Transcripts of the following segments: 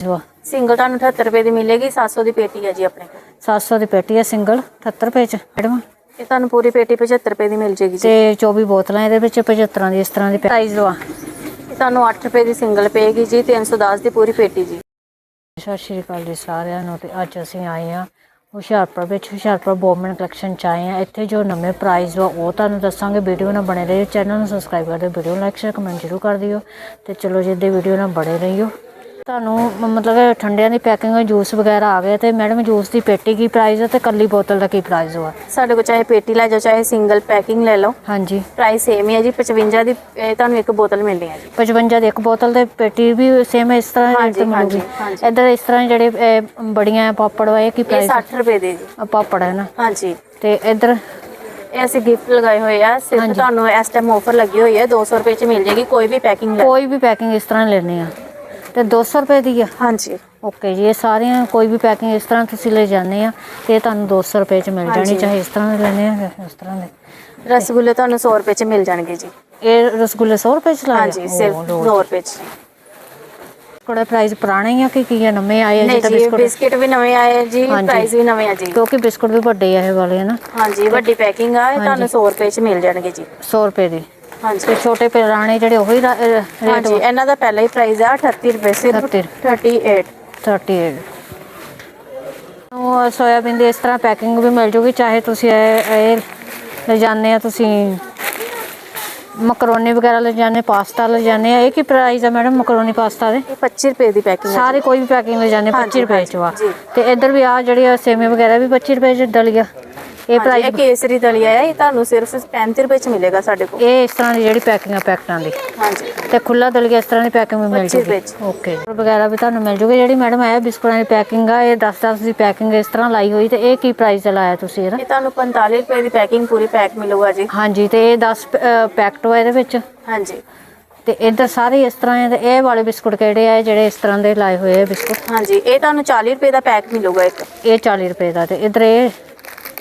Single ਤੁਹਾਨੂੰ 78 ਰੁਪਏ ਦੀ ਮਿਲੇਗੀ 700 ਦੀ ਪੇਟੀ ਹੈ ਜੀ ਆਪਣੇ ਕੋਲ। 700 ਦੀ ਪੇਟੀ ਹੈ ਸਿੰਗਲ 78 ਰੁਪਏ ਚ ਮੈਡਮ। ਇਹ ਤੁਹਾਨੂੰ ਪੂਰੀ ਪੇਟੀ 75 ਰੁਪਏ ਦੀ ਮਿਲ ਜੇਗੀ ਜੀ। ਤੇ 24 ਬੋਤਲਾਂ ਇਹਦੇ ਵਿੱਚ 75 ਦੀ ਇਸ ਤਰ੍ਹਾਂ ਦੀ ਪ੍ਰਾਈਸ ਵਾ ਇਹ ਤੁਹਾਨੂੰ 8 ਰੁਪਏ ਦੀ ਸਿੰਗਲ ਪਏਗੀ ਜੀ 310 ਦੀ ਪੂਰੀ ਪੇਟੀ ਜੀ। ਸਤਿ ਸ਼੍ਰੀ ਅਕਾਲ ਜੀ ਸਾਰਿਆਂ ਨੂੰ ਤੇ ਅੱਜ ਅਸੀਂ ਆਏ ਆ ਹੁਸ਼ਿਆਰਪੁਰ ਵਿੱਚ। ਹੁਸ਼ਿਆਰਪੁਰ ਬੋਮਨ ਕਲੈਕਸ਼ਨ ਚ ਆਏ ਆ ਇੱਥੇ ਜੋ ਨਵੇਂ ਪ੍ਰਾਈਸ ਵਾ ਉਹ ਤੁਹਾਨੂੰ ਦੱਸਾਂਗੇ। ਵੀਡੀਓ ਨਾਲ ਬਣੇ ਰਹੋ ਚੈਨਲ ਨੂੰ ਸਬਸਕ੍ਰਾਈਬ ਕਰ ਦਿਓ ਵੀਡੀਓ ਲਾਈਕ ਸ਼ੇਅਰ ਕਮੈਂਟ ਜ਼ਰੂਰ ਕਰ ਦਿਓ। ਤੇ ਚਲੋ ਜੀ ਦੇ ਵੀਡੀਓ ਨਾਲ ਬਣੇ ਰਹੀਓ। ਤੁਹਾਨੂੰ ਮਤਲਬ ਠੰਡਿਆਂ ਦੀ ਪੈਕਿੰਗ ਜੂਸ ਵਗੈਰਾ ਆ ਗਏ ਤੇ ਮੈਡਮ ਜੂਸ ਦੀ ਪੇਟੀ ਕੀ ਪ੍ਰਾਈਸ ਹੈ ਤੇ ਕੱਲੀ ਬੋਤਲ ਦਾ ਕੀ ਪ੍ਰਾਈਸ ਵਾ ਸਾਡੇ ਕੋਲ ਚਾਹੇ ਪੇਟੀ ਲੈ ਜਾਓ ਚਾਹੇ ਸਿੰਗਲ ਪੈਕਿੰਗ ਲੈ ਲਓ। ਹਾਂਜੀ। ਪ੍ਰਾਈਸ ਸੇਮ ਹੀ ਹੈ ਜੀ 55 ਦੀ ਇਹ ਤੁਹਾਨੂੰ ਇੱਕ ਬੋਤਲ ਮਿਲਣੀ ਹੈ ਜੀ। 55 ਦੀ ਇੱਕ ਬੋਤਲ ਤੇ ਪੇਟੀ ਵੀ ਸੇਮ ਇਸ ਤਰ੍ਹਾਂ ਰੇਟ ਹਾਂਜੀ, ਤੇ ਮਿਲੂਗੀ? ਹਾਂਜੀ, ਹਾਂਜੀ। ਇੱਧਰ ਇਸ ਤਰ੍ਹਾਂ ਜਿਹੜੇ ਬੜੀਆਂ ਆ ਪਾਪੜ ਵਾ ਇਹ ਕੀ ਇਹ ਪ੍ਰਾਈਸ 60 ਰੁਪਏ ਦੀ ਜੀ। ਪਾਪੜ ਹੈ ਨਾ? ਹਾਂਜੀ। ਤੇ ਇੱਧਰ? ਇਹ ਅਸੀਂ ਗਿਫਟ ਲਗਾਏ ਹੋਏ ਆ ਸਿਰਫ ਤੁਹਾਨੂੰ ਇਸ ਟਾਈਮ ਆਫਰ ਲੱਗੀ ਹੋਈ ਹੈ 200 ਰੁਪਏ ਚ ਮਿਲ ਜੇਗੀ ਕੋਈ ਵੀ ਪੈਕਿੰਗ ਲੈ ਕੋਈ ਵੀ ਪੈਕਿੰਗ ਇਸ ਤਰ੍ਹਾਂ ਲੈਣੀ ਆ। ਤੇ 200 ਰੁਪਏ ਦੀ ਆ? ਹਾਂਜੀ। ਓਕੇ ਜੀ ਇਹ ਸਾਰੀਆਂ ਕੋਈ ਵੀ ਪੈਕਿੰਗ ਇਸ ਤਰ੍ਹਾਂ ਤੁਸੀਂ ਲੈ ਜਾਂਦੇ ਆ ਤੇ ਇਹ ਤੁਹਾਨੂੰ 200 ਰੁਪਏ ਚ ਮਿਲ ਜਾਣੀ ਹਾਂਜੀ। ਚਾਹੇ ਇਸ ਤਰ੍ਹਾਂ ਦੇ ਲੈਣੇ ਆ ਇਸ ਤਰ੍ਹਾਂ ਦੇ। ਰਸਗੁੱਲੇ ਤੁਹਾਨੂੰ 100 ਰੁਪਏ ਚ ਮਿਲ ਜਾਣਗੇ ਜੀ। ਇਹ ਰਸਗੁੱਲੇ 100 ਰੁਪਏ ਚ ਲਾਏ ਹਾਂਜੀ ਸਿਰਫ 100 ਰੁਪਏ ਚ। ਕੋੜਾ ਪ੍ਰਾਈਸ ਪੁਰਾਣੇ ਹੀ ਆ ਕਿ ਕੀ ਆ ਨਵੇਂ ਆਏ ਆ ਨਹੀਂ ਜੀ ਬਿਸਕੁਟ? ਬਿਸਕਿਟ ਵੀ ਨਵੇਂ ਆਏ ਆ ਜੀ ਹਾਂਜੀ। ਪ੍ਰਾਈਸ ਵੀ ਨਵੇਂ ਆ ਜੀ। ਕਿਉਂਕਿ ਬਿਸਕੁਟ ਵੀ ਵੱਡੇ ਆ ਇਹ ਵਾਲੇ ਹਨਾ ਹਾਂਜੀ ਵੱਡੀ ਪੈਕਿੰਗ ਆ ਇਹ ਤੁਹਾਨੂੰ 100 ਰੁਪਏ ਚ ਮਿਲ ਜਾਣਗੇ ਜੀ। 100 ਰੁਪਏ ਦੀ। ਹਾਂਜੀ। ਤੇ ਛੋਟੇ ਪੁਰਾਣੇ ਜਿਹੜੇ ਉਹੀ ਰਾ- ਅਹ, ਰੇਟ ਹਾਂਜੀ ਇਹਨਾਂ ਦਾ ਪਹਿਲਾ ਹੀ ਪ੍ਰਾਈਸ ਆ 38 ਰੁਪਏ ਸਿਰਫ 38 38 38 ਉਹ ਸੋਇਆਬੀਨ ਦੀ ਇਸ ਤਰ੍ਹਾਂ ਪੈਕਿੰਗ ਵੀ ਮਿਲ ਜੂਗੀ ਚਾਹੇ ਤੁਸੀਂ ਇਹ ਇਹ ਲੈ ਜਾਂਦੇ ਆ ਤੁਸੀਂ ਮਕਰੋਨੀ ਵਗੈਰਾ ਲੈ ਜਾਂਦੇ ਪਾਸਤਾ ਲੈ ਜਾਂਦੇ ਆ ਇਹ ਕੀ ਪ੍ਰਾਈਸ ਆ ਮੈਡਮ ਮਕਰੋਨੀ ਪਾਸਤਾ ਦੇ? ਇਹ 25 ਰੁਪਏ ਦੀ ਪੈਕਿੰਗ ਹੈ ਸਾਰੇ ਕੋਈ ਵੀ ਪੈਕਿੰਗ ਲੈ ਜਾਂਦੇ 25 ਹਾਂਜੀ, ਰੁਪਏ ਚ ਵਾ ਜੀ। ਤੇ ਇੱਧਰ ਵੀ ਆ ਜਿਹੜੀ ਆ ਸੇਮੇ ਵਗੈਰਾ ਵੀ 25 ਰੁਪਏ ਚ ਦਲੀਆ ਇਹ ਹਾਂਜੀ, ਪ੍ਰਾਈਸ ਇਹ ਕੇਸਰੀ ਦਲੀਆ ਹੈ ਇਹ ਤੁਹਾਨੂੰ ਸਿਰਫ 35 ਰੁਪਏ ਚ ਮਿਲੇਗਾ ਸਾਡੇ ਕੋਲ। ਇਹ ਇਸ ਤਰ੍ਹਾਂ ਦੀ ਜਿਹੜੀ ਪੈਕਿੰਗ ਆ ਪੈਕਟਾਂ ਦੀ। ਹਾਂਜੀ। ਤੇ ਖੁੱਲਾ ਦਲੀਆ ਇਸ ਤਰ੍ਹਾਂ ਦੀ ਪੈਕਿੰਗ ਵੀ ਮਿਲ 25 ਜੂਗੀ। ਰੁਪਏ ਚ। ਓਕੇ ਵਗੈਰਾ ਵੀ ਤੁਹਾਨੂੰ ਮਿਲ ਜੂਗੀ। ਜਿਹੜੀ ਮੈਡਮ ਹੈ ਬਿਸਕੁਟਾਂ ਦੀ ਪੈਕਿੰਗ ਆ ਇਹ 10-10 ਦੀ ਪੈਕਿੰਗ ਇਸ ਤਰ੍ਹਾਂ ਲਾਈ ਹੋਈ ਤੇ ਇਹ ਕੀ ਪ੍ਰਾਈਸ ਦਾ ਲਾਇਆ ਤੁਸੀਂ ਇਹਦਾ? ਇਹ ਤੁਹਾਨੂੰ 45 ਰੁਪਏ ਦੀ ਪੈਕਿੰਗ ਪੂਰੀ ਪੈਕ ਮਿਲੂਗਾ ਜੀ। ਹਾਂਜੀ ਤੇ ਇਹ 10 ਪੈਕਟ ਵਾ ਇਹਦੇ ਵਿੱਚ? ਹਾਂਜੀ। ਤੇ ਇੱਧਰ ਸਾਰੇ ਇਸ ਤਰ੍ਹਾਂ ਦੇ ਇਹ ਵਾਲੇ ਬਿਸਕੁਟ ਕਿਹੜੇ ਆ? ਇਹ ਜਿਹੜੇ ਇਸ ਤਰ੍ਹਾਂ ਦੇ ਲਾਏ ਹੋਏ ਆ ਬਿਸਕੁਟ? ਹਾਂਜੀ ਇਹ ਤੁਹਾਨੂੰ 40 ਰੁਪਏ ਦਾ ਪੈਕ ਮਿਲੂਗਾ ਇੱਕ। ਇਹ 40 ਰੁਪਏ ਦਾ ਤੇ ਇੱਧਰ ਇਹ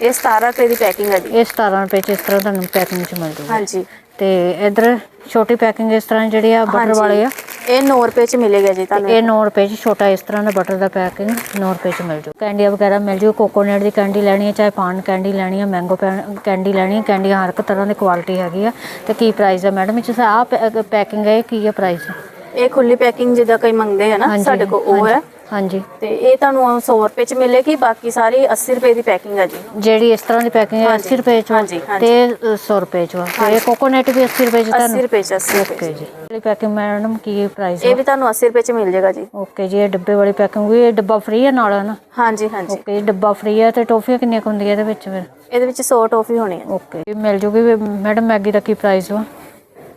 ਇਹ 17 ਰੁਪਏ ਦੀ ਪੈਕਿੰਗ ਹੈ ਜੀ। ਇਹ 17 ਰੁਪਏ ਚ ਇਸ ਤਰ੍ਹਾਂ ਤੁਹਾਨੂੰ ਪੈਕਿੰਗ ਚ ਮਿਲ ਜੂਗੀ। ਹਾਂਜੀ। ਤੇ ਇੱਧਰ ਛੋਟੀ ਪੈਕਿੰਗ ਇਸ ਤਰ੍ਹਾਂ ਜਿਹੜੀ ਆ ਬਟਰ। ਵਾਲੇ ਆ? ਇਹ 9 ਰੁਪਏ ਚ ਮਿਲੇਗਾ ਜੀ ਤੁਹਾਨੂੰ। ਇਹ 9 ਰੁਪਏ ਚ ਛੋਟਾ ਇਸ ਤਰ੍ਹਾਂ ਦਾ ਬਟਰ ਦਾ ਪੈਕਿੰਗ 9 ਰੁਪਏ ਚ ਮਿਲ ਜੂ। ਕੈਂਡੀਆਂ ਵਗੈਰਾ ਮਿਲ ਜੂ ਕੋਕੋਨਟ ਦੀ ਕੈਂਡੀ ਲੈਣੀ ਹੈ ਚਾਹੇ ਪਾਨ ਕੈਂਡੀ ਲੈਣੀ ਹੈ ਮੈਂਗੋ ਕੈਂਡੀ ਲੈਣੀ ਹੈ ਕੈਂਡੀਆਂ ਹਰ ਇੱਕ ਤਰ੍ਹਾਂ ਦੀ ਕੁਆਲਿਟੀ ਹੈਗੀ ਆ। ਤੇ ਕੀ ਪ੍ਰਾਈਸ ਹੈ ਮੈਡਮ ਇਹ ਆ ਪੈਕਿੰਗ ਹੈ ਕੀ ਹੈ ਪ੍ਰਾਈਸ ਇਹ ਖੁੱਲੀ ਪੈਕਿੰਗ ਜਿੱਦਾਂ ਕਈ ਮੰਗਦੇ ਆ ਨਾ ਸਾਡੇ ਕੋਲ ਉਹ ਹੈ। ਹਾਂਜੀ। ਤੇ ਇਹ ਤੁਹਾਨੂੰ 100 ਰੁਪਏ ਚ ਮਿਲੇਗੀ ਬਾਕੀ ਸਾਰੀ 80 ਰੁਪਏ ਦੀ ਪੈਕਿੰਗ ਹੈ ਜੀ। ਜਿਹੜੀ ਇਸ ਤਰ੍ਹਾਂ ਦੀ ਪੈਕਿੰਗ ਹੈ ਹਾਂਜੀ, 80 ਰੁਪਏ ਚ ਹਾਂਜੀ, ਹਾਂਜੀ। ਤੇ ਅ, 100 ਰੁਪਏ ਚ ਵਾ। ਤੇ ਇਹ ਕੋਕੋਨਟ ਵੀ 80 ਰੁਪਏ ਚ 80 ਤੁਹਾਨੂੰ ਰੁਪਏ ਚ 80 ਰੁਪਏ ਓਕੇ ਚ। ਜੀ। ਜਿਹੜੀ ਪੈਕਿੰਗ ਮੈਡਮ ਕੀ ਪ੍ਰਾਈਸ ਇਹ ਵੀ? ਤੁਹਾਨੂੰ 80 ਰੁਪਏ ਚ ਮਿਲ ਜਾਏਗਾ ਜੀ। ਓਕੇ ਜੀ ਇਹ ਡੱਬੇ ਵਾਲੀ ਪੈਕਿੰਗ ਵੀ ਇਹ ਡੱਬਾ ਫ੍ਰੀ ਹੈ ਨਾਲ ਹੈ ਨਾ ਹਾਂਜੀ ਹਾਂਜੀ। ਓਕੇ ਜੀ ਡੱਬਾ ਫ੍ਰੀ ਹੈ ਤੇ ਟੋਫੀਆਂ ਕਿੰਨੀਆਂ ਕੁ ਹੁੰਦੀਆਂ ਇਹਦੇ ਵਿੱਚ ਫਿਰ? ਇਹਦੇ ਵਿੱਚ 100 ਟੋਫੀ ਹੋਣੀ ਹੈ ਓਕੇ ਇਹ ਮਿਲ ਜੂਗੀ ਮੈਡਮ ਮੈਗੀ ਦਾ ਕੀ ਪ੍ਰਾਈਸ ਵਾ?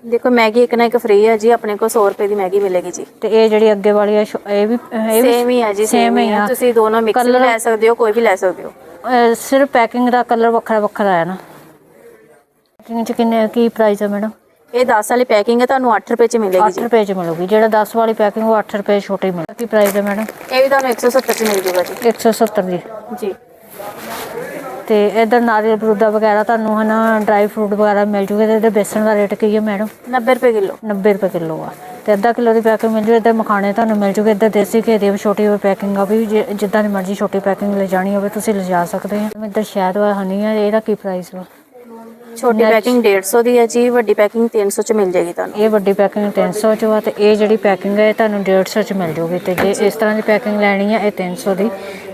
ਦੇਖੋ ਮੈਗੀ ਇੱਕ ਨਾ ਇੱਕ ਫ੍ਰੀ ਹੈ ਜੀ ਆਪਣੇ ਕੋਲ 100 ਰੁਪਏ ਦੀ ਮੈਗੀ ਮਿਲੇਗੀ ਜੀ। ਤੇ ਇਹ ਜਿਹੜੀ ਅੱਗੇ ਵਾਲੀ ਆ ਸ਼ੋ- ਇਹ ਵੀ ਇਹ ਵੀ ਸੇਮ ਹੀ ਹੈ ਜੀ ਸੇਮ ਹੀ ਆ। ਤੁਸੀਂ ਦੋਨੋਂ ਮਿਕਸ ਵੀ Colour- ਲੈ ਸਕਦੇ ਹੋ ਕੋਈ ਵੀ ਲੈ ਸਕਦੇ ਹੋ। ਅਹ ਸਿਰਫ ਪੈਕਿੰਗ ਦਾ ਕਲਰ ਵੱਖਰਾ ਵੱਖਰਾ ਹੈ ਨਾ। ਪੈਕਿੰਗ ਚ ਕਿੰਨੇ ਕੀ ਪ੍ਰਾਈਸ ਹੈ ਮੈਡਮ ਇਹ 10 ਵਾਲੀ ਪੈਕਿੰਗ ਹੈ ਤੁਹਾਨੂੰ 8 ਰੁਪਏ ਚ ਮਿਲੇਗੀ 8 ਜੀ। ਰੁਪਏ ਚ ਮਿਲੂਗੀ। ਜਿਹੜਾ 10 ਵਾਲੀ ਪੈਕਿੰਗ ਉਹ 8 ਰੁਪਏ ਛੋਟੀ ਮਿਲੂ ਕੀ ਪ੍ਰਾਈਸ ਹੈ ਮੈਡਮ ਇਹ ਵੀ ਤੁਹਾਨੂੰ 170 ਚ ਮਿਲ ਜੂਗਾ ਜੀ। 170 ਦੀ। ਜੀ। ਤੇ ਇਧਰ ਨਾਰੀਅਲ ਫਰੂਟਾ ਵਗੈਰਾ ਤੁਹਾਨੂੰ ਹਨਾ ਡਰਾਈ ਫਰੂਟ ਵਗੈਰਾ ਮਿਲ ਜੂਗੇ ਤੇ ਇਹਦੇ ਬੇਸਣ ਦਾ ਰੇਟ ਕੀ ਹੈ ਮੈਡਮ 90 ਰੁਪਏ ਕਿਲੋ। 90 ਰੁਪਏ ਕਿਲੋ ਆ। ਤੇ ਅੱਧਾ ਕਿਲੋ ਦੀ ਪੈਕਿੰਗ ਮਿਲ ਜੂ ਇੱਧਰ ਮਖਾਣੇ ਤੁਹਾਨੂੰ ਮਿਲ ਜੂਗੇ ਇੱਧਰ ਦੇਸੀ ਘੀ ਦੀ ਛੋਟੀ ਹੋਈ ਪੈਕਿੰਗ ਆ ਵੀ ਜੇ- ਜਿੱਦਾਂ ਦੀ ਮਰਜ਼ੀ ਛੋਟੀ ਪੈਕਿੰਗ ਲੈ ਜਾਣੀ ਹੋਵੇ ਤੁਸੀਂ ਲਿਜਾ ਸਕਦੇ ਆ। ਇੱਧਰ ਸ਼ਾਇਦ ਵਾ ਹਨੀ ਆ ਇਹਦਾ ਕੀ ਪ੍ਰਾਈਸ ਵਾ? ਛੋਟੀ ਪੈਕਿੰਗ 150 ਦੀ ਹੈ ਜੀ ਵੱਡੀ ਪੈਕਿੰਗ 300 ਚ ਮਿਲ ਜਾਏਗੀ ਤੁਹਾਨੂੰ। ਇਹ ਵੱਡੀ ਪੈਕਿੰਗ 300 ਚ ਵਾ ਤੇ ਇਹ ਜਿਹੜੀ ਪੈਕਿੰਗ ਹੈ ਇਹ ਤੁਹਾਨੂੰ 150 ਚ ਮਿਲ ਜੂਗੀ ਤੇ ਜੇ ਇਸ ਤਰ੍ਹਾਂ ਦੀ ਪੈਕਿੰਗ ਲੈਣੀ ਹੈ ਇਹ 300 ਦੀ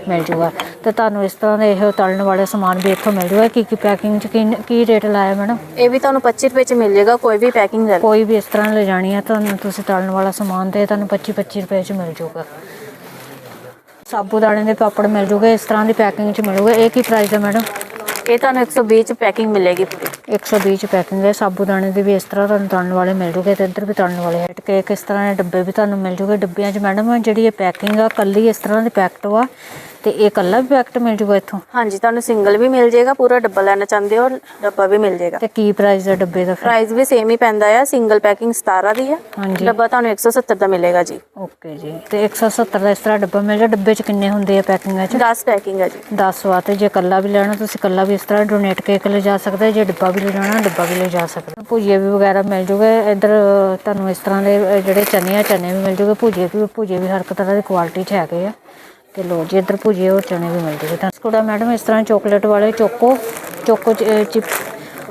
ਮਿਲ ਜੂਗਾ। ਤੇ ਤੁਹਾਨੂੰ ਇਸ ਤਰ੍ਹਾਂ ਦੇ ਇਹ ਤਲਣ ਵਾਲੇ ਸਮਾਨ ਵੀ ਇੱਥੋਂ ਮਿਲ ਜੂਗਾ। ਕੀ ਕੀ ਪੈਕਿੰਗ ਚ ਕੀ ਕੀ ਰੇਟ ਲਾਇਆ ਮੈਡਮ? ਇਹ ਵੀ ਤੁਹਾਨੂੰ 25 ਰੁਪਏ ਚ ਮਿਲ ਜਾਏਗਾ ਕੋਈ ਵੀ ਪੈਕਿੰਗ ਲਓ। ਕੋਈ ਵੀ ਇਸ ਤਰ੍ਹਾਂ ਲੈ ਜਾਣੀ ਹੈ ਤੁਹਾਨੂੰ ਤੁਸੀਂ ਤਲਣ ਵਾਲਾ ਸਮਾਨ ਤੇ ਤੁਹਾਨੂੰ 25 25 ਰੁਪਏ ਚ ਮਿਲ ਜੂਗਾ। ਸਾਬੂਦਾਣੇ ਦੇ ਪਾਪੜ ਮਿਲ ਜੂਗੇ ਇਸ ਤਰ੍ਹਾਂ ਦੀ ਪੈਕਿੰਗ ਚ ਮਿਲੂਗਾ। ਇਹ ਕੀ ਪ੍ਰਾਈਸ ਹੈ ਮੈਡਮ? ਇਹ ਤੁਹਾਨੂੰ 120 ਚ ਪੈਕਿੰਗ ਮਿਲੇਗੀ ਪੂਰੀ 120 ਚ ਪੈਕਿੰਗ ਹੈ। ਸਾਬੂਦਾਣੇ ਦੇ ਵੀ ਇਸ ਤਰ੍ਹਾਂ ਤੁਹਾਨੂੰ ਤਲਣ ਵਾਲੇ ਮਿਲ ਜੂਗੇ ਤੇ ਇੱਧਰ ਵੀ ਤਲਣ ਵਾਲੇ ਹੈ ਕੇਕ ਇਸ ਤਰ੍ਹਾਂ ਦੇ ਡੱਬੇ ਵੀ ਤੁਹਾਨੂੰ ਮਿਲ ਜੂਗੇ। ਡੱਬਿਆਂ 'ਚ ਮੈਡਮ ਜਿਹੜੀ ਇਹ ਪੈਕਿੰਗ ਆ, ਕੱਲੀ ਇਸ ਤਰ੍ਹਾਂ ਦੇ ਪੈਕਟ ਵਾ ਤੇ ਇਹ ਇਕੱਲਾ ਵੀ ਪੈਕਟ ਮਿਲ ਜੂਗਾ ਇੱਥੋਂ? ਹਾਂਜੀ ਤੁਹਾਨੂੰ ਸਿੰਗਲ ਵੀ ਮਿਲ ਜਾਏਗਾ ਪੂਰਾ ਡੱਬਾ ਲੈਣਾ ਚਾਹੁੰਦੇ ਹੋ ਡੱਬਾ ਵੀ ਮਿਲ ਜਾਏਗਾ। ਤੇ ਕੀ ਪ੍ਰਾਈਸ ਹੈ ਡੱਬੇ ਦਾ? ਫਿਰ ਪ੍ਰਾਈਸ ਵੀ ਸੇਮ ਹੀ ਪੈਂਦਾ ਆ ਸਿੰਗਲ ਪੈਕਿੰਗ 17 ਦੀ ਆ। ਹਾਂਜੀ। ਡੱਬਾ ਤੁਹਾਨੂੰ 170 ਦਾ ਮਿਲੇਗਾ ਜੀ। ਓਕੇ ਜੀ। ਤੇ 170 ਦਾ ਇਸ ਤਰ੍ਹਾਂ ਡੱਬਾ ਮਿਲ ਜਾ ਡੱਬੇ 'ਚ ਕਿੰਨੇ ਹੁੰਦੇ ਆ ਪੈਕਿੰਗਾਂ 'ਚ 10 ਪੈਕਿੰਗ ਹੈ ਜੀ। 10 ਵਾ ਤੇ ਜੇ ਇਕੱਲਾ ਵੀ ਲੈਣਾ ਤੁਸੀਂ ਇਕੱਲਾ ਵੀ ਇਸ ਤਰ੍ਹਾਂ ਡੋਨੇਟ ਕੇਕ ਲੈ ਜਾ ਸਕਦੇ ਜੇ ਡੱਬਾ ਵੀ ਲੈ ਜਾਣਾ ਡੱਬਾ ਵੀ ਲੈ ਜਾ ਸਕਦੇ ਭੁਜੀਏ ਵੀ ਵਗੈਰਾ ਮਿਲ ਜੂਗੇ ਇੱਧਰ ਤੁਹਾਨੂੰ ਇਸ ਤਰ੍ਹਾਂ ਦੇ ਅ, ਜਿਹੜੇ ਚਨੇ ਆ ਚਨੇ ਵੀ ਮਿਲ ਜੂਗੇ ਭੁਜੀਏ ਵੀ ਭੁਜੀਏ ਵੀ ਹਰ ਇੱਕ ਤਰ੍ਹਾਂ ਦੀ ਕੁਆਲਿਟੀ 'ਚ ਹੈਗੇ ਆ। ਤੇ ਲੋ ਜੀ ਇੱਧਰ ਭੁਜੀਏ ਹੋਰ ਚਨੇ ਵੀ ਮਿਲ ਜੂਗੇ ਤਾਂ ਸਕੂਡਾ ਮੈਡਮ ਇਸ ਤਰ੍ਹਾਂ ਚਾਕਲੇਟ ਵਾਲੇ ਚੋਕੋ ਚੋਕੋ ਚਿਪ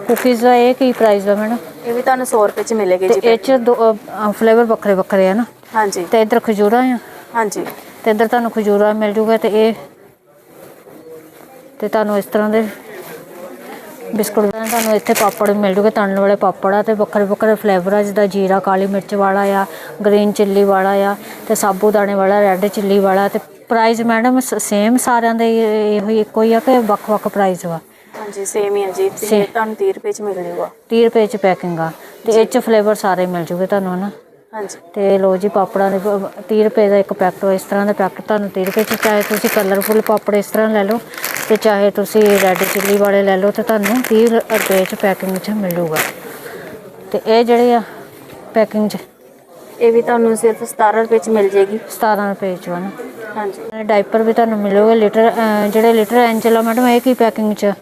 ਕੁਕੀਜ਼ ਦਾ ਇਹ ਕੀ ਪ੍ਰਾਈਸ ਆ ਮੈਡਮ? ਇਹ ਵੀ ਤੁਹਾਨੂੰ 100 ਰੁਪਏ ਚ ਮਿਲੇਗੀ ਤੇ ਜੀ ਇਹ ਚ ਦੋ ਫਲੇਵਰ ਵੱਖਰੇ ਵੱਖਰੇ ਆ ਨਾ? ਹਾਂਜੀ। ਤੇ ਇੱਧਰ ਖਜੂਰਾ ਆ? ਹਾਂਜੀ। ਤੇ ਇੱਧਰ ਤੁਹਾਨੂੰ ਖਜੂਰਾ ਮਿਲ ਜੂਗਾ ਤੇ ਇਹ ਤੇ ਤੁਹਾਨੂੰ ਇਸ ਤਰ੍ਹਾਂ ਦੇ ਬਿਸਕੁਟ ਦਾ ਤੁਹਾਨੂੰ ਇੱਥੇ ਪਾਪੜ ਮਿਲ ਜੂਗੇ ਤਲਣ ਵਾਲੇ ਪਾਪੜ ਆ ਤੇ ਵੱਖਰੇ ਵੱਖਰੇ ਫਲੇਵਰ ਆ ਜਿੱਦਾਂ ਜੀਰਾ ਕਾਲੀ ਮਿਰਚ ਵਾਲਾ ਆ ਗ੍ਰੀਨ ਚਿੱਲੀ ਵਾਲਾ ਆ ਤੇ ਸਾਬੂਦਾਣੇ ਵਾਲਾ ਰੈੱਡ ਚਿੱਲੀ ਵਾਲਾ ਤੇ ਪ੍ਰਾਈਸ ਮੈਡਮ ਸੇਮ ਸਾਰਿਆਂ ਦੇ ਇਹ- ਇੱਕੋ ਹੀ ਆ ਕਿ ਵੱਖ-ਵੱਖ ਪ੍ਰਾਈਸ ਵਾ? ਹਾਂਜੀ ਸੇਮ ਹੀ ਹੈ ਜੀ ਤੇ। ਤੁਹਾਨੂੰ 30 ਰੁਪਏ ਚ ਮਿਲ ਜਾਊਗਾ 30 ਰੁਪਏ ਚ ਪੈਕਿੰਗ ਆ ਤੇ ਇਹ ਚ ਫਲੇਵਰ ਸਾਰੇ ਮਿਲ ਜੂਗੇ ਤੁਹਾਨੂੰ ਹਨਾ? ਹਾਂਜੀ। ਤੇ ਲੋ ਜੀ ਪਾਪੜਾਂ ਦੇ ਪ- 30 ਰੁਪਏ ਦਾ ਇੱਕ ਪੈਕਟ ਇਸ ਤਰ੍ਹਾਂ ਦਾ ਪੈਕਟ ਤੁਹਾਨੂੰ 30 ਰੁਪਏ ਚ ਚਾਹੇ ਤੁਸੀਂ ਕਲਰਫੁਲ ਪਾਪੜ ਇਸ ਤਰ੍ਹਾਂ ਲੈ ਲਓ ਤੇ ਚਾਹੇ ਤੁਸੀਂ ਰੈੱਡ ਚਿੱਲੀ ਵਾਲੇ ਲੈ ਲਓ ਤੇ ਤੁਹਾਨੂੰ 30 ਰੁਪਏ ਚ ਪੈਕਿੰਗ ਚ ਮਿਲੂਗਾ। ਤੇ ਇਹ ਜਿਹੜੇ ਆ ਪੈਕਿੰਗ ਚ? ਇਹ ਵੀ ਤੁਹਾਨੂੰ ਸਿਰਫ 17 ਰੁਪਏ ਚ ਮਿਲ ਜਾਏਗੀ 17 ਰੁਪਏ ਚ ਵਾ ਨਾ? ਹਾਂਜੀ। ਡਾਈਪਰ ਵੀ ਤੁਹਾਨੂੰ ਮਿਲੂਗੇ ਲੀਟਰ ਅਹ, ਜਿਹੜੇ ਲੀਟਰ ਐਂਜਲਾ ਮੈਡਮ ਇਹ ਕੀ ਪੈਕਿੰਗ ਚ?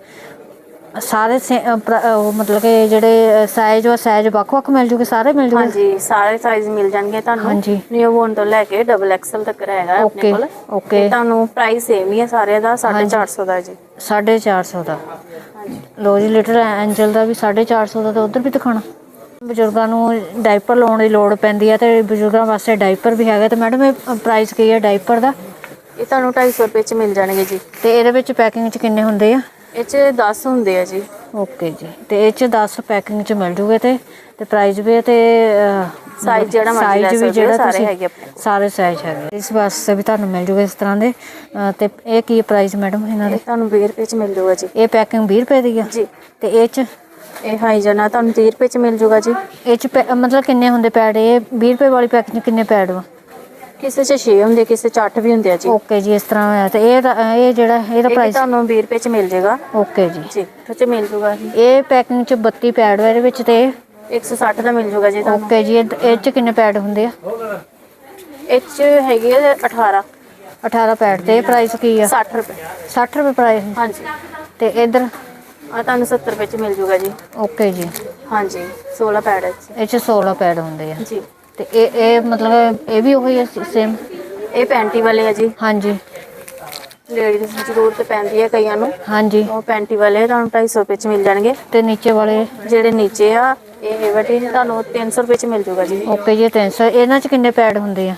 ਸਾਰੇ ਸੇ- ਪ੍ਰ- ਉਹ ਮਤਲਬ ਕਿ ਜਿਹੜੇ ਸਾਈਜ਼ ਵਾ ਸਾਈਜ਼ ਵੱਖ-ਵੱਖ ਮਿਲ ਜੂਗੇ ਸਾਰੇ ਮਿਲ ਜੂਗੇ? ਹਾਂਜੀ ਸਾਰੇ ਸਾਈਜ਼ ਮਿਲ ਜਾਣਗੇ ਤੁਹਾਨੂੰ। ਹਾਂਜੀ। ਨਿਊ ਬੋਰਨ ਤੋਂ ਲੈ ਕੇ ਡਬਲ ਐਕਸਲ ਤੱਕ ਰਹੇਗਾ ਆਪਣੇ ਕੋਲ। ਓਕੇ ਤੇ ਤੁਹਾਨੂੰ ਪ੍ਰਾਈਸ ਸੇਮ ਹੀ ਹੈ ਸਾਰਿਆਂ ਦਾ 450 ਦਾ ਜੀ। 450 ਦਾ। ਹਾਂਜੀ ਲੋ ਜੀ ਲੀਟਰ ਐਂਜਲ ਦਾ ਵੀ 450 ਦਾ ਤੇ ਉਧਰ ਵੀ ਦਿਖਾਣਾ ਬਜ਼ੁਰਗਾਂ ਨੂੰ ਡਾਈਪਰ ਲਾਉਣ ਦੀ ਲੋੜ ਪੈਂਦੀ ਹੈ ਤੇ ਬਜ਼ੁਰਗਾਂ ਵਾਸਤੇ ਡਾਈਪਰ ਵੀ ਹੈਗਾ ਤੇ ਮੈਡਮ ਇਹ ਪ੍ਰਾਈਸ ਕੀ ਹੈ ਡਾਈਪਰ ਦਾ? ਇਹ ਤੁਹਾਨੂੰ 250 ਰੁਪਏ ਚ ਮਿਲ ਜਾਣਗੇ ਜੀ। ਤੇ ਇਹਦੇ ਵਿੱਚ ਪੈਕਿੰਗ ਚ ਕਿੰਨੇ ਹੁੰਦੇ ਆ? ਇਹ ਚ 10 ਹੁੰਦੇ ਆ ਜੀ। ਓਕੇ ਜੀ। ਤੇ ਇਹ ਚ 10 ਪੈਕਿੰਗ ਚ ਮਿਲ ਜੂਗੇ ਤੇ ਤੇ ਪ੍ਰਾਈਸ ਵੀ ਤੇ Size ਜਿਹੜਾ ਮਰਜ਼ੀ ਲੈ ਸਾਈਜ਼ ਸਕਦੇ ਹੋ, ਸਾਰੇ ਹੈਗੇ। ਸਾਰੇ ਸਾਈਜ਼ ਹੈਗੇ ਇਸ ਵਾਸਤੇ ਵੀ ਤੁਹਾਨੂੰ ਮਿਲ ਜੂਗੇ ਇਸ ਤਰ੍ਹਾਂ ਦੇ ਤੇ ਇਹ ਕੀ ਪ੍ਰਾਈਸ ਮੈਡਮ ਇਹਨਾਂ ਇਹ ਦੇ ਤੁਹਾਨੂੰ 20 ਰੁਪਏ ਚ ਮਿਲ ਜਾਊਗਾ ਜੀ। ਇਹ ਪੈਕਿੰਗ 20 ਰੁਪਏ ਦੀ ਆ? ਜੀ। ਤੇ ਇਹ ਚ? ਇਹ ਹਾਈ ਜਨਾ ਤੁਹਾਨੂੰ 30 ਰੁਪਏ ਚ ਮਿਲ ਜਾਊਗਾ ਜੀ। ਇਹ ਚ ਮਤਲਬ ਕਿੰਨੇ ਹੁੰਦੇ ਪੈਡ? ਇਹ 20 ਰੁਪਏ ਵਾਲੀ ਪੈਕਿੰਗ ਕਿੰਨੇ ਪੈਡ ਵਾ? ਕਿਸੇ ਚ 6 ਹੁੰਦੇ ਕਿਸੇ ਚ 8 ਵੀ ਹੁੰਦੇ ਆ ਜੀ। ਓਕੇ ਜੀ ਇਸ ਤਰ੍ਹਾਂ ਹੋਇਆ। ਤੇ ਇਹ ਰ- ਇਹ ਜਿਹੜਾ ਇਹਦਾ ਇਹ ਵੀ ਪ੍ਰਾਈਸ ਤੁਹਾਨੂੰ 20 ਰੁਪਏ ਚ ਮਿਲ ਜਾਏਗਾ ਓਕੇ ਜੀ। ਜੀ ਉਹ ਚ ਮਿਲ ਜਾਊਗਾ ਜੀ। ਇਹ ਪੈਕਿੰਗ ਚ 32 ਪੈਡ ਵਾ ਇਹਦੇ ਵਿੱਚ ਤੇ 160 ਦਾ ਮਿਲ ਜਾਊਗਾ ਜੀ ਤੁਹਾਨੂੰ। ਓਕੇ ਜੀ ਇਹ ਇਹ ਚ ਕਿੰਨੇ ਪੈਡ ਹੁੰਦੇ ਆ? ਇਹ ਚ ਹੈਗੇ ਆ 18 18 ਪੈਡ ਤੇ। ਪ੍ਰਾਈਸ ਕੀ ਆ? 60 ਰੁਪਏ। 60 ਰੁਪਏ ਪ੍ਰਾਈਸ ਹਾਂਜੀ। ਤੇ ਇਧਰ? ਆ ਤੁਹਾਨੂੰ 70 ਰੁਪਏ ਚ ਮਿਲ ਜਾਊਗਾ ਜੀ। ਓਕੇ ਜੀ। ਹਾਂਜੀ 16 ਪੈਡ ਹੈ ਜੀ। ਇਹ ਚ 16 ਪੈਡ ਹੁੰਦੇ ਆ। ਜੀ। ਤੇ ਇਹ ਇਹ ਮਤਲਬ ਇਹ ਵੀ ਉਹੀ ਹੈ ਸੇਮ ਇਹ ਪੈਂਟੀ ਵਾਲੇ ਆ ਜੀ। ਹਾਂਜੀ। ਲੇਡੀਜ਼ ਨੂੰ ਜ਼ਰੂਰਤ ਪੈਂਦੀ ਹੈ ਕਈਆਂ ਨੂੰ। ਹਾਂਜੀ। ਉਹ ਪੈਂਟੀ ਵਾਲੇ ਤੁਹਾਨੂੰ 250 ਰੁਪਏ ਚ ਮਿਲ ਜਾਣਗੇ। ਤੇ ਨੀਚੇ ਵਾਲੇ? ਜਿਹੜੇ ਨੀਚੇ ਆ ਇਹ ਵੱਡੀ ਤੁਹਾਨੂੰ 300 ਰੁਪਏ ਚ ਮਿਲ ਜਾਊਗਾ ਜੀ। ਓਕੇ ਜੀ 300 ਇਹਨਾਂ ਚ ਕਿੰਨੇ ਪੈਡ ਹੁੰਦੇ ਆ?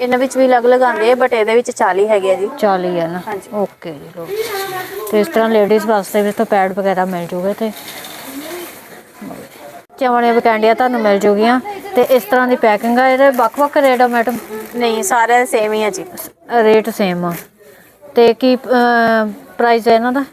ਇਹਨਾਂ ਵਿੱਚ ਵੀ ਅਲੱਗ-ਅਲੱਗ ਆਉਂਦੇ ਆ ਬਟ ਇਹਦੇ ਵਿੱਚ 40 ਹੈਗੇ ਆ ਜੀ। 40 ਆ ਨਾ? ਹਾਂਜੀ। ਓਕੇ ਜੀ ਲੋ ਤੇ ਇਸ ਤਰ੍ਹਾਂ ਲੇਡੀਜ਼ ਵਾਸਤੇ ਵੀ ਤਾਂ ਪੈਡ ਵਗੈਰਾ ਮਿਲ ਜੂਗੇ ਤੇ। ਚਵਣੇ ਬਕੈਂਡੀਆਂ ਤੁਹਾਨੂੰ ਮਿਲ ਜੂਗੀਆਂ। ਤੇ ਇਸ ਤਰ੍ਹਾਂ ਦੀ ਪੈਕਿੰਗ ਆ ਇਹਦੇ ਵੱਖ-ਵੱਖ ਰੇਟ ਆ ਮੈਡਮ ਨਹੀਂ ਸਾਰੇ ਸੇਮ ਹੀ ਆ ਜੀ। ਰੇਟ ਸੇਮ ਆ। ਤੇ ਕੀ ਪ੍ਰਾਈਸ ਹੈ ਇਹਨਾਂ ਦਾ?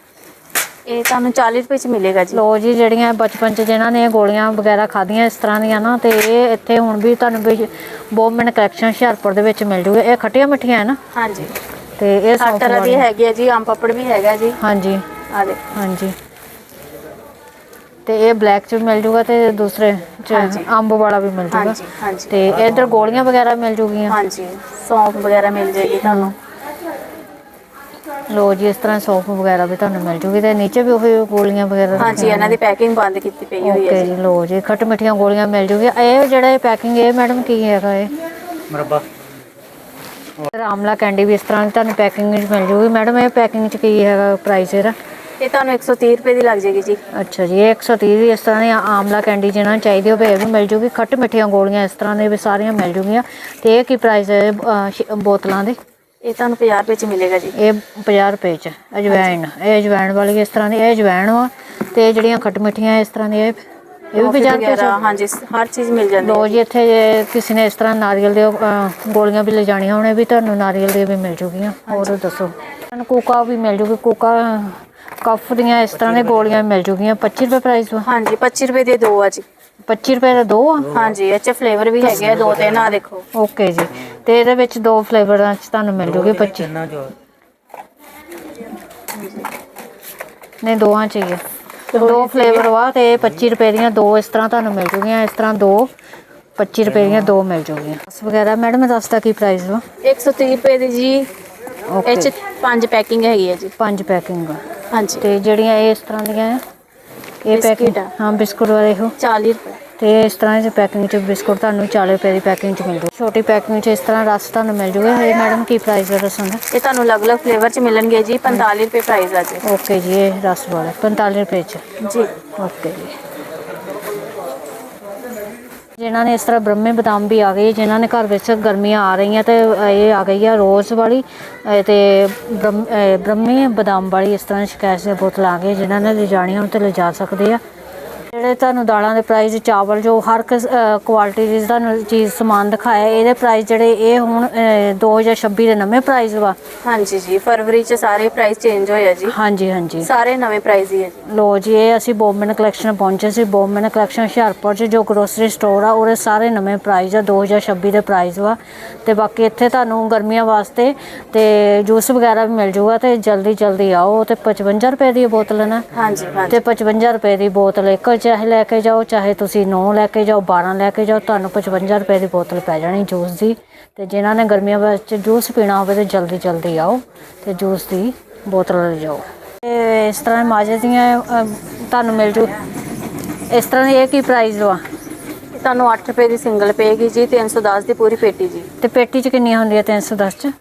ਇਹ ਤੁਹਾਨੂੰ 40 ਰੁਪਏ ਚ ਮਿਲੇਗਾ ਜੀ। ਲੋ ਜੀ ਜਿਹੜੀਆਂ ਬਚਪਨ ਚ ਜਿਨ੍ਹਾਂ ਨੇ ਗੋਲੀਆਂ ਵਗੈਰਾ ਖਾਧੀਆਂ ਇਸ ਤਰ੍ਹਾਂ ਦੀਆਂ ਨਾ ਤੇ ਇਹ ਇੱਥੇ ਹੁਣ ਵੀ ਤੁਹਾਨੂੰ ਵੀ ਬੋਮਨ ਕਲੈਕਸ਼ਨ ਹੁਸ਼ਿਆਰਪੁਰ ਦੇ ਵਿੱਚ ਮਿਲ ਜੂਗੇ। ਇਹ ਖੱਟੀਆਂ ਮਿੱਠੀਆਂ ਹੈ ਨਾ? ਹਾਂਜੀ। ਤੇ ਇਹ ਸੌਂਫ ਦੀ। ਹੈਗੀ ਆ ਜੀ ਆਮ ਪਾਪੜ ਵੀ ਹੈਗਾ ਜੀ। ਹਾਂਜੀ। ਆ ਦੇ ਹਾਂਜੀ। ਤੇ ਇਹ ਬਲੈਕ ਚ ਵੀ ਮਿਲ ਜੂਗਾ ਤੇ ਦੂਸਰੇ ਚ ਹਾਂਜੀ। ਅੰਬ ਵਾਲਾ ਵੀ ਮਿਲ ਜੂਗਾ। ਹਾਂਜੀ ਹਾਂਜੀ। ਤੇ ਇਧਰ ਗੋਲੀਆਂ ਵਗੈਰਾ ਮਿਲ ਜੂਗੀਆਂ? ਹਾਂਜੀ ਸੌਂਫ ਵਗੈਰਾ ਮਿਲ ਜਾਏਗੀ ਤੁਹਾਨੂੰ। ਲੋ ਜੀ ਇਸ ਤਰ੍ਹਾਂ ਸੌਂਫ ਵਗੈਰਾ ਵੀ ਤੁਹਾਨੂੰ ਮਿਲ ਜੂਗੀ ਤੇ ਨੀਚੇ ਵੀ ਉਹੀ ਗੋਲੀਆਂ ਵਗੈਰਾ ਹਾਂਜੀ ਇਹਨਾਂ ਦੀ ਪੈਕਿੰਗ ਬੰਦ ਕੀਤੀ ਪਈ ਹੋਈ ਹੈ ਓਕੇ ਜੀ। ਜੀ ਲੋ ਜੀ ਖੱਟ ਮਿੱਠੀਆਂ ਗੋਲੀਆਂ ਮਿਲ ਜੂਗੀਆਂ। ਇਹ ਜਿਹੜਾ ਇਹ ਪੈਕਿੰਗ ਇਹ ਮੈਡਮ ਕੀ ਹੈਗਾ ਇਹ? ਮਰਬਾ। ਰਾਮਲਾ ਕੈਂਡੀ ਵੀ ਇਸ ਤਰ੍ਹਾਂ ਦੀ ਤੁਹਾਨੂੰ ਪੈਕਿੰਗ ਵਿੱਚ ਮਿਲ ਜੂਗੀ। ਮੈਡਮ ਇਹ ਪੈਕਿੰਗ ਚ ਕੀ ਹੈਗਾ ਪ੍ਰਾਈਸ ਇਹਦਾ? ਇਹ ਤੁਹਾਨੂੰ 130 ਰੁਪਏ ਦੀ ਲੱਗ ਜਾਏਗੀ ਜੀ। ਅੱਛਾ ਜੀ ਇਹ 130 ਦੀ ਇਸ ਤਰ੍ਹਾਂ ਦੀ ਆਮਲਾ ਕੈਂਡੀ ਜਿਹਨਾਂ ਚਾਹੀਦੀ ਹੋਵੇ ਇਹ ਵੀ ਮਿਲ ਜੂਗੀ ਖੱਟ ਮਿੱਠੀਆਂ ਗੋਲੀਆਂ ਇਸ ਤਰ੍ਹਾਂ ਦੇ ਵੀ ਸਾਰੀਆਂ ਮਿਲ ਜੂਗੀਆਂ। ਤੇ ਇਹ ਕੀ ਪ੍ਰਾਈਸ ਹੈ ਅਹ, ਸ਼- ਬੋਤਲਾਂ ਦੇ? ਇਹ ਤੁਹਾਨੂੰ 50 ਰੁਪਏ ਚ ਮਿਲੇਗਾ ਜੀ। ਇਹ 50 ਰੁਪਏ ਚ ਅਜਵਾਇਣ ਇਹ ਅਜਵਾਇਣ ਵਾਲੀ ਇਸ ਤਰ੍ਹਾਂ ਦੀ ਇਹ ਅਜਵਾਇਣ ਵਾ ਤੇ ਜਿਹੜੀਆਂ ਖੱਟ ਮਿੱਠੀਆਂ ਇਸ ਤਰ੍ਹਾਂ ਦੀਆਂ ਇਹ ਇਹ ਵੀ Coffee 50 ਰੁਪਏ ਵਗੈਰਾ, ਹਾਂਜੀ ਹਰ ਚੀਜ਼ ਮਿਲ ਜਾਂਦੀ ਹੈ ਲੋ ਜੀ। ਇੱਥੇ ਜੇ ਕਿਸੇ ਨੇ ਇਸ ਤਰ੍ਹਾਂ ਨਾਰੀਅਲ ਦੇ ਅਹ, ਗੋਲੀਆਂ ਵੀ ਲਿਜਾਣੀਆਂ ਹੋਣੇ ਵੀ ਤੁਹਾਨੂੰ ਨਾਰੀਅਲ ਦੇ ਵੀ ਮਿਲ ਜੂਗੀਆਂ। ਹੋਰ ਦੱਸੋ। ਤੁਹਾਨੂੰ ਕੋਕਾ ਵੀ ਮਿਲ ਜੂਗੀ ਕੋਕਾ ਕਫ ਦੀਆਂ ਇਸ ਤਰ੍ਹਾਂ ਦੀਆਂ ਗੋਲੀਆਂ ਮਿਲ ਜੂਗੀਆਂ 25 ਰੁਪਏ ਪ੍ਰਾਈਸ ਵਾ ਹਾਂਜੀ 25 ਰੁਪਏ ਦੇ ਦੋ ਆ ਜੀ 25 ਰੁਪਏ ਦਾ ਦੋ ਆ ਹਾਂਜੀ ਇਹ ਚ ਫਲੇਵਰ ਵੀ ਹੈਗੇ ਆ ਦੋ ਤਿੰਨ ਆ ਦੇਖੋ ਓਕੇ ਜੀ ਤੇ ਇਹਦੇ ਵਿੱਚ ਦੋ ਫਲੇਵਰਾਂ ਚ ਤੁਹਾਨੂੰ ਮਿਲ ਜੂਗੇ 25 ਨਹੀਂ ਦੋਆਂ ਚਾਹੀਏ ਦੋ ਫਲੇਵਰ ਵਾ ਤੇ 25 ਰੁਪਏ ਦੀਆਂ ਦੋ ਇਸ ਤਰ੍ਹਾਂ ਤੁਹਾਨੂੰ ਮਿਲ ਜੂਗੀਆਂ ਇਸ ਤਰ੍ਹਾਂ ਦੋ 25 ਰੁਪਏ ਦੀਆਂ ਦੋ ਮਿਲ ਜੂਗੀਆਂ ਬਸ ਵਗੈਰਾ ਮੈਡਮ ਇਹ ਦੱਸਦਾ ਕੀ ਪ੍ਰਾਈਸ ਵਾ 130 ਰੁਪਏ ਦੀ ਜੀ ਇਹ ਚ ਪੰਜ ਪੈਕਿੰਗ ਹੈਗੀ ਹੈ ਜੀ ਪੰਜ ਪੈਕਿੰਗ ਆ ਹਾਂਜੀ। ਤੇ ਜਿਹੜੀਆਂ ਇਹ ਇਸ ਤਰ੍ਹਾਂ ਦੀਆਂ ਆ ਇਹ ਬਿਸਕਿਟ ਆ। ਹਾਂ ਬਿਸਕੁਟ ਵਾਲੇ ਇਹੋ। 40 ਰੁਪਏ। ਤੇ ਇਸ ਤਰ੍ਹਾਂ ਦੀ ਪੈਕਿੰਗ ਚ ਬਿਸਕੁਟ ਤੁਹਾਨੂੰ 40 ਰੁਪਏ ਦੀ ਪੈਕਿੰਗ ਚ ਮਿਲ ਜੂ ਛੋਟੀ ਪੈਕਿੰਗ ਚ ਇਸ ਤਰ੍ਹਾਂ ਰਸ ਤੁਹਾਨੂੰ ਮਿਲ ਜੂਗਾ। ਇਹ ਮੈਡਮ ਕੀ ਪ੍ਰਾਈਸ ਹੈ ਦੱਸਣ ਦਾ ਇਹ ਤੁਹਾਨੂੰ ਅਲੱਗ-ਅਲੱਗ ਫਲੇਵਰ ਚ ਮਿਲਣਗੇ ਜੀ। 45 ਰੁਪਏ ਪ੍ਰਾਈਸ ਆ ਜੀ। ਓਕੇ ਜੀ ਇਹ ਰਸ ਵਾਲਾ। 45 ਰੁਪਏ ਚ। ਜੀ। ਓਕੇ ਜੀ। ਜਿਨ੍ਹਾਂ ਨੇ ਇਸ ਤਰ੍ਹਾਂ ਬ੍ਰਹਮੇ ਬਦਾਮ ਵੀ ਆ ਗਏ, ਜਿਨ੍ਹਾਂ ਨੇ ਘਰ ਵਿੱਚ ਗਰਮੀਆਂ ਆ ਰਹੀਆਂ ਤੇ ਇਹ ਆ ਗਈ ਆ ਰੋਜ਼ ਵਾਲੀ ਅਹ ਤੇ ਬ੍ਰਹਮੇ ਬਦਾਮ ਵਾਲੀ ਇਸ ਤਰ੍ਹਾਂ ਸ਼ਿਕਾਇਤ ਦੇ ਬੋਤਲ ਆ ਗਈ ਜਿਨ੍ਹਾਂ ਨੇ ਲਿਜਾਣੀਆਂ ਉਹ ਤੇ ਲਿਜਾ ਸਕਦੇ ਆ। ਜਿਹੜੇ ਤੁਹਾਨੂੰ ਦਾਲਾਂ ਦੇ ਪ੍ਰਾਈਸ ਚਾਵਲ ਜੋ ਹਰ ਕੁਆਲਿਟੀ ਦੀ ਤੁਹਾਨੂੰ ਚੀਜ਼ ਸਮਾਨ ਦਿਖਾਇਆ ਇਹਦੇ ਪ੍ਰਾਈਸ ਜਿਹੜੇ ਇਹ ਹੁਣ ਅਹ, 2026 ਦੇ ਨਵੇਂ ਪ੍ਰਾਈਸ ਵਾ। ਹਾਂਜੀ ਜੀ ਫਰਵਰੀ ਚ ਸਾਰੇ ਪ੍ਰਾਈਸ ਚੇਂਜ ਹੋਏ ਆ ਜੀ। ਹਾਂਜੀ ਹਾਂਜੀ। ਸਾਰੇ ਨਵੇਂ ਪ੍ਰਾਈਸ ਹੀ ਹੈ ਜੀ। ਲੋ ਜੀ ਇਹ ਅਸੀਂ ਬੋਮਨ ਕਲੈਕਸ਼ਨ ਪਹੁੰਚੇ ਸੀ। ਬੋਮਨ ਕਲੈਕਸ਼ਨ ਹੁਸ਼ਿਆਰਪੁਰ 'ਚ ਜੋ ਗਰੋਸਰੀ ਸਟੋਰ ਆ ਉਹਦੇ ਸਾਰੇ ਨਵੇਂ ਪ੍ਰਾਈਸ ਆ 2026 ਦੇ ਪ੍ਰਾਈਸ ਵਾ। ਤੇ ਬਾਕੀ ਇੱਥੇ ਤੁਹਾਨੂੰ ਗਰਮੀਆਂ ਵਾਸਤੇ ਤੇ ਜੂਸ ਵਗੈਰਾ ਵੀ ਮਿਲ ਜੂਗਾ ਤੇ ਜਲਦੀ ਜਲਦੀ ਆਓ। ਤੇ 55 ਰੁਪਏ ਦੀ ਬੋਤਲ ਨਾ? ਹਾਂਜੀ ਤੇ ਹਾਂਜੀ 55 ਰੁਪਏ ਦੀ ਬੋਤਲ ਇੱਕ ਚਾਹੇ ਲੈ ਕੇ ਜਾਓ ਚਾਹੇ ਤੁਸੀਂ 9 ਲੈ ਕੇ ਜਾਓ 12 ਲੈ ਕੇ ਜਾਓ ਤੁਹਾਨੂੰ 55 ਰੁਪਏ ਦੀ ਬੋਤਲ ਪੈ ਜਾਣੀ ਜੂਸ ਦੀ। ਤੇ ਜਿਨ੍ਹਾਂ ਨੇ ਗਰਮੀਆਂ ਵਿੱਚ ਜੂਸ ਪੀਣਾ ਹੋਵੇ ਤੇ ਜਲਦੀ ਜਲਦੀ ਆਓ ਤੇ ਜੂਸ ਦੀ ਬੋਤਲ ਲੈ ਜਾਓ। ਇਸ ਤਰ੍ਹਾਂ ਮਾਜੇ ਦੀਆਂ ਤੁਹਾਨੂੰ ਮਿਲ ਜੂ। ਇਸ ਤਰ੍ਹਾਂ ਇਹ ਕੀ ਪ੍ਰਾਈਸ ਵਾ? ਤੁਹਾਨੂੰ 8 ਰੁਪਏ ਦੀ ਸਿੰਗਲ ਪਏਗੀ ਜੀ 310 ਦੀ ਪੂਰੀ ਪੇਟੀ ਜੀ। ਤੇ ਪੇਟੀ 'ਚ ਕਿੰਨੀਆਂ ਹੁੰਦੀਆਂ 310 'ਚ?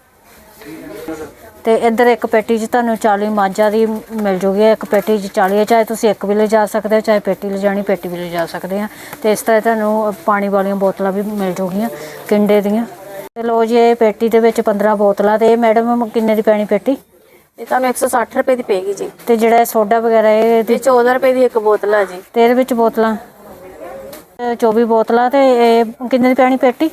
ਤੇ ਇੱਧਰ ਇੱਕ ਪੇਟੀ 'ਚ ਤੁਹਾਨੂੰ 40 ਮਾਝਾ ਦੀ ਮਿਲ ਜੂਗੀ। ਇੱਕ ਪੇਟੀ 'ਚ 40 ਹੈ ਚਾਹੇ ਤੁਸੀਂ ਇੱਕ ਵੀ ਲਿਜਾ ਸਕਦੇ ਹੋ ਚਾਹੇ ਪੇਟੀ ਲਿਜਾਣੀ ਪੇਟੀ ਵੀ ਲਿਜਾ ਸਕਦੇ ਆ। ਤੇ ਇਸ ਤਰ੍ਹਾਂ ਤੁਹਾਨੂੰ ਪਾਣੀ ਵਾਲੀਆਂ ਬੋਤਲਾਂ ਵੀ ਮਿਲ ਜੂਗੀਆਂ ਕਿੰਡੇ ਦੀਆਂ। ਤੇ ਲੋ ਜੀ ਇਹ ਪੇਟੀ ਦੇ ਵਿੱਚ 15 ਬੋਤਲਾਂ ਤੇ ਇਹ ਮੈਡਮ ਕਿੰਨੇ ਦੀ ਪੈਣੀ ਪੇਟੀ? ਇਹ ਤੁਹਾਨੂੰ 160 ਰੁਪਏ ਦੀ ਪਏਗੀ ਜੀ। ਤੇ ਜਿਹੜਾ ਇਹ ਸੋਡਾ ਵਗੈਰਾ ਇਹ ਇਹ 14 ਰੁਪਏ ਦੀ ਇੱਕ ਬੋਤਲ ਆ ਜੀ। ਤੇ ਇਹਦੇ ਵਿੱਚ ਬੋਤਲਾਂ ਇਹ 24 ਬੋਤਲਾਂ ਤੇ ਇਹ ਕਿੰਨੇ ਦੀ ਪੈਣੀ ਪੇਟੀ?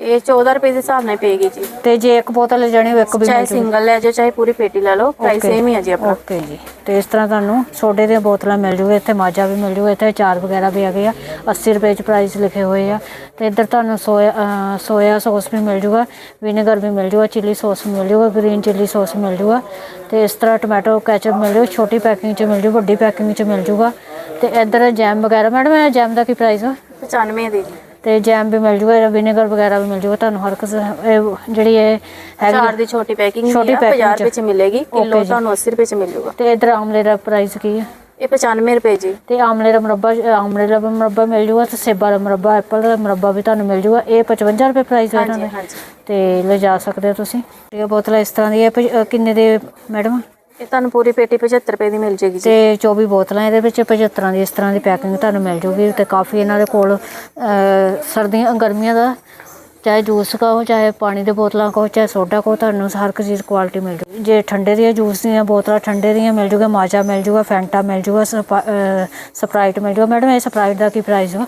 ਇਹ 14 ਰੁਪਏ ਦੇ ਹਿਸਾਬ ਨਾਲ ਪਏਗੀ ਜੀ। ਤੇ ਜੇ ਇੱਕ ਬੋਤਲ ਲੈਣੀ ਹੋਵੇ ਇੱਕ ਵੀ ਚਾਹੇ ਮਿਲ ਜੂਗੀ ਸਿੰਗਲ ਲੈ ਜਾਓ ਚਾਹੇ ਪੂਰੀ ਪੇਟੀ ਲੈ ਲਓ ਪ੍ਰਾਈਸ Okay. ਸੇਮ ਹੀ ਆ ਜੀ ਆਪਣਾ। ਓਕੇ ਜੀ। ਤੇ ਇਸ ਤਰ੍ਹਾਂ ਤੁਹਾਨੂੰ ਸੋਡੇ ਦੀਆਂ ਬੋਤਲਾਂ ਮਿਲ ਜੂਗੇ ਇੱਥੇ ਮਾਜਾ ਵੀ ਮਿਲ ਜੂਗਾ ਇੱਥੇ ਚਾਰ ਵਗੈਰਾ ਵੀ ਹੈਗੇ ਆ। 80 ਰੁਪਏ ਚ ਪ੍ਰਾਈਸ ਲਿਖੇ ਹੋਏ ਆ। ਤੇ ਇੱਧਰ ਤੁਹਾਨੂੰ ਸੋਇਆ ਅਹ, ਸੋਇਆ ਸੌਸ ਵੀ ਮਿਲ ਜੂਗਾ ਵਿਨੇਗਰ ਵੀ ਮਿਲ ਜੂਗਾ ਚਿੱਲੀ ਸੌਸ ਮਿਲ ਜੂਗਾ ਗ੍ਰੀਨ ਚਿੱਲੀ ਸੌਸ ਮਿਲ ਜੂਗਾ। ਤੇ ਇਸ ਤਰ੍ਹਾਂ ਟੋਮੈਟੋ ਕੈਚਅਪ ਮਿਲ ਜੂ ਛੋਟੀ ਪੈਕਿੰਗ ਚ ਮਿਲ ਜੂ ਵੱਡੀ ਪੈਕਿੰਗ ਚ ਮਿਲ ਜੂਗਾ। ਤੇ ਇੱਧਰ ਜੈਮ ਵਗੈਰਾ ਮੈਡਮ ਇਹ ਜੈਮ ਦਾ ਕੀ ਪ੍ਰਾਈਸ ਆ? 95 ਦੀ ਜੀ। ਤੇ ਜੈਮ ਵੀ ਮਿਲ ਜੂਗਾ ਵਿਨੇਗਰ ਵਗੈਰਾ ਵੀ ਮਿਲ ਜੂਗਾ ਤੁਹਾਨੂੰ ਹਰ ਕਿਸ ਇਹ ਜਿਹੜੀ ਇਹ ਚਾਰ ਹੈਗੀ ਦੀ ਛੋਟੀ ਪੈਕਿੰਗ ਛੋਟੀ ਛੋਟੀ packing 50 ਚ। ਰੁਪਏ ਚ ਮਿਲੇਗੀ ਕਿਲੋ ਜੀ। ਤੁਹਾਨੂੰ 80 ਰੁਪਏ ਚ ਮਿਲ ਜੂਗਾ। ਤੇ ਇੱਧਰ ਆਮਲੇ ਦਾ ਪ੍ਰਾਈਸ ਕੀ ਹੈ? ਇਹ 95 ਰੁਪਏ ਜੀ। ਤੇ ਆਮਲੇ ਦਾ ਮੁਰੱਬਾ ਆਮਲੇ ਦਾ ਮੁਰੱਬਾ ਮਿਲ ਜੂਗਾ ਤੇ ਸੇਬਾਂ ਦਾ ਮੁਰੱਬਾ ਐਪਲ ਦਾ ਮੁਰੱਬਾ ਵੀ ਤੁਹਾਨੂੰ ਮਿਲ ਜੂਗਾ। ਇਹ 55 ਰੁਪਏ ਪ੍ਰਾਈਸ ਹੈ ਇਹਨਾਂ ਦੇ ਤੇ ਲਿਜਾ ਸਕਦੇ ਹੋ ਤੁਸੀਂ। ਇਹ ਬੋਤਲ ਇਸ ਤਰ੍ਹਾਂ ਦੀ ਹੈ ਕਿੰਨੇ ਦੇ ਮੈਡਮ? ਇਹ ਤੁਹਾਨੂੰ ਪੂਰੀ ਪੇਟੀ 75 ਰੁਪਏ ਦੀ ਮਿਲ ਜੇਗੀ ਜੀ। ਤੇ 24 ਬੋਤਲਾਂ ਇਹਦੇ ਵਿੱਚ 75 ਦੀ ਇਸ ਤਰ੍ਹਾਂ ਦੀ ਪੈਕਿੰਗ ਤੁਹਾਨੂੰ ਮਿਲ ਜੂਗੀ ਤੇ ਕਾਫੀ ਇਹਨਾਂ ਦੇ ਕੋਲ ਅਹ, ਸਰਦੀਆਂ ਗਰਮੀਆਂ ਦਾ ਚਾਹੇ ਜੂਸ ਕਹੋ ਚਾਹੇ ਪਾਣੀ ਦੇ ਬੋਤਲਾਂ ਕਹੋ ਚਾਹੇ ਸੋਡਾ ਕਹੋ ਤੁਹਾਨੂੰ ਹਰ ਇੱਕ ਚੀਜ਼ ਕੁਆਲਿਟੀ ਮਿਲ ਜੂਗੀ। ਜੇ ਠੰਡੇ ਦੀਆਂ ਜੂਸ ਦੀਆਂ ਬੋਤਲਾਂ ਠੰਡੇ ਦੀਆਂ ਮਿਲ ਜੂਗਾ ਮਾਜਾ ਮਿਲ ਜੂਗਾ ਫੈਂਟਾ ਮਿਲ ਜੂਗਾ ਸਪਾ- ਅਹ, ਸਪਰਾਈਟ ਮਿਲ ਜੂਗਾ। ਮੈਡਮ ਇਹ ਸਪਰਾਈਟ ਦਾ ਕੀ ਪ੍ਰਾਈਸ ਵਾ?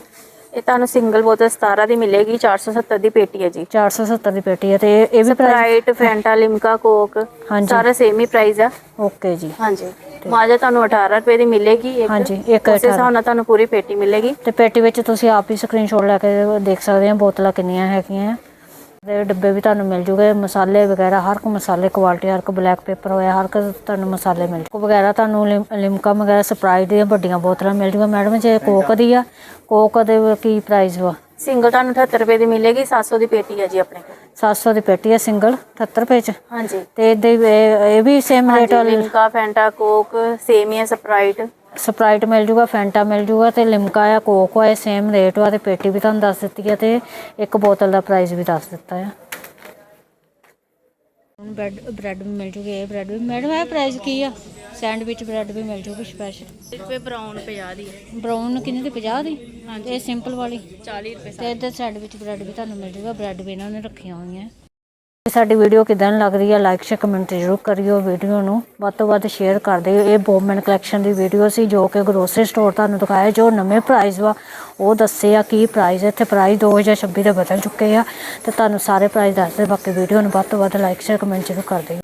ਇਹ ਤੁਹਾਨੂੰ ਸਿੰਗਲ ਬੋਤਲ 17 ਦੀ ਮਿਲੇਗੀ 470 ਦੀ ਪੇਟੀ ਹੈ ਜੀ। 470 ਦੀ ਪੇਟੀ ਹੈ ਤੇ ਇਹ- ਵੀ price Sprite Fanta Limca Coke ਹਾਂਜੀ। ਸਾਰਾ ਸੇਮ ਹੀ ਪ੍ਰਾਈਸ ਆ। ਓਕੇ ਜੀ। ਹਾਂਜੀ। ਮਾਜਾ ਤੁਹਾਨੂੰ 18 ਰੁਪਏ ਦੀ ਮਿਲੇਗੀ ਇੱਕ। ਹਾਂਜੀ, ਇੱਕ ਉਸੇ 18 ਹਿਸਾਬ ਨਾਲ ਤੁਹਾਨੂੰ ਪੂਰੀ ਪੇਟੀ ਮਿਲੇਗੀ। ਤੇ ਪੇਟੀ ਵਿੱਚ ਤੁਸੀਂ ਆਪ ਹੀ ਸਕਰੀਨਸ਼ਾਟ ਲੈ ਕੇ ਦੇਖ ਸਕਦੇ ਹੋ ਬੋਤਲਾਂ ਕਿੰਨੀਆਂ ਹੈਗੀਆਂ ਤੇ ਡੱਬੇ ਵੀ ਤੁਹਾਨੂੰ ਮਿਲ ਜੂਗੇ ਮਸਾਲੇ ਵਗੈਰਾ ਹਰ ਇੱਕ ਮਸਾਲੇ ਕੁਆਲਿਟੀ ਹਰ ਇੱਕ ਬਲੈਕ ਪੇਪਰ ਹੋਇਆ ਹਰ ਇੱਕ ਤੁਹਾਨੂੰ ਮਸਾਲੇ ਮਿਲ ਜੂ ਵਗੈਰਾ ਤੁਹਾਨੂੰ ਲਿਮ- ਲਿਮਕਾ ਵਗੈਰਾ ਸਪਰਾਈਟ ਦੀਆਂ ਵੱਡੀਆਂ ਬੋਤਲਾਂ ਮਿਲ ਜੂਗਾ ਮੈਡਮ ਜੇ ਕੋਕ ਦੀ ਆ ਕੋਕ ਦੇ ਕੀ ਪ੍ਰਾਈਸ ਵਾ? ਸਿੰਗਲ ਤੁਹਾਨੂੰ 78 ਰੁਪਏ ਦੀ ਮਿਲੇਗੀ 700 ਦੀ ਪੇਟੀ ਹੈ ਜੀ ਆਪਣੇ ਕੋਲ। 700 ਦੀ ਪੇਟੀ ਹੈ ਸਿੰਗਲ 78 ਰੁਪਏ ਚ? ਹਾਂਜੀ। ਤੇ ਇਹਦੇ ਇਹ ਇਹ ਵੀ ਸੇਮ ਰੇਟ ਵਾਲੀ? ਲਿਮਕਾ ਫੈਂਟਾ ਕੋਕ ਸੇਮ ਹੀ ਹੈ ਸਪਰਾਈਟ ਸਪਰਾਈਟ ਮਿਲ ਜੂਗਾ ਫੈਂਟਾ ਮਿਲ ਜੂਗਾ ਤੇ ਲਿਮਕਾ ਆ ਕੋਕ ਆ ਸੇਮ ਰੇਟ ਵਾ ਤੇ ਪੇਟੀ ਵੀ ਤੁਹਾਨੂੰ ਦੱਸ ਦਿੱਤੀ ਹੈ ਤੇ ਇੱਕ ਬੋਤਲ ਦਾ ਪ੍ਰਾਈਸ ਵੀ ਦੱਸ ਦਿੱਤਾ ਆ। ਹੁਣ ਬ੍ਰੈਡ ਬ੍ਰੈਡ ਵੀ ਮਿਲ ਜੂਗੇ ਇਹ ਬ੍ਰੈਡ ਵੀ ਮੈਡਮ ਇਹ ਪ੍ਰਾਈਸ ਕੀ ਆ? ਸੈਂਡਵਿਚ ਬ੍ਰੈਡ ਵੀ ਮਿਲ ਜੂਗੀ ਸਪੈਸ਼ਲ ਰੁਪਏ ਬਰਾਊਨ 50 ਦੀ ਬ੍ਰਾਊਨ ਕਿੰਨੇ ਦੀ? 50 ਦੀ? ਇਹ ਸਿੰਪਲ ਵਾਲੀ। 40 ਰੁਪਏ ਤੇ ਇੱਧਰ ਸੈਂਡਵਿਚ ਬ੍ਰੈਡ ਵੀ ਤੁਹਾਨੂੰ ਮਿਲ ਜੂਗਾ। ਬ੍ਰੈਡ ਵੀ ਇਹਨਾਂ ਨੇ ਰੱਖੀਆਂ ਹੋਈਆਂ। ਸਾਡੀ ਵੀਡੀਓ ਕਿਦਾਂ ਲੱਗ ਰਹੀ ਹੈ ਲਾਈਕ ਸ਼ੇਅਰ ਕਮੈਂਟ ਜ਼ਰੂਰ ਕਰਿਓ ਵੀਡੀਓ ਨੂੰ। ਵੱਧ ਤੋਂ ਵੱਧ ਸ਼ੇਅਰ ਕਰ ਦਿਓ। ਇਹ ਬੋਮਨ ਕਲੈਕਸ਼ਨ ਦੀ ਵੀਡੀਓ ਸੀ ਜੋ ਕਿ ਗਰੋਸਰੀ ਸਟੋਰ ਤੁਹਾਨੂੰ ਦਿਖਾਇਆ, ਜੋ ਨਵੇਂ ਪ੍ਰਾਈਸ ਵਾ। ਉਹ ਦੱਸੇ ਆ ਕੀ ਪ੍ਰਾਈਸ ਇੱਥੇ ਪ੍ਰਾਈਸ 2026 ਦੇ ਬਦਲ ਚੁੱਕੇ ਆ। ਤੇ ਤੁਹਾਨੂੰ ਸਾਰੇ ਪ੍ਰਾਈਸ ਦੱਸਦੇ, ਬਾਕੀ ਵੀਡੀਓ ਨੂੰ ਵੱਧ ਤੋਂ ਵੱਧ ਲਾਈਕ ਸ਼ੇਅਰ ਕਮੈਂਟ ਜ਼ਰੂਰ ਕਰ ਦਿਓ।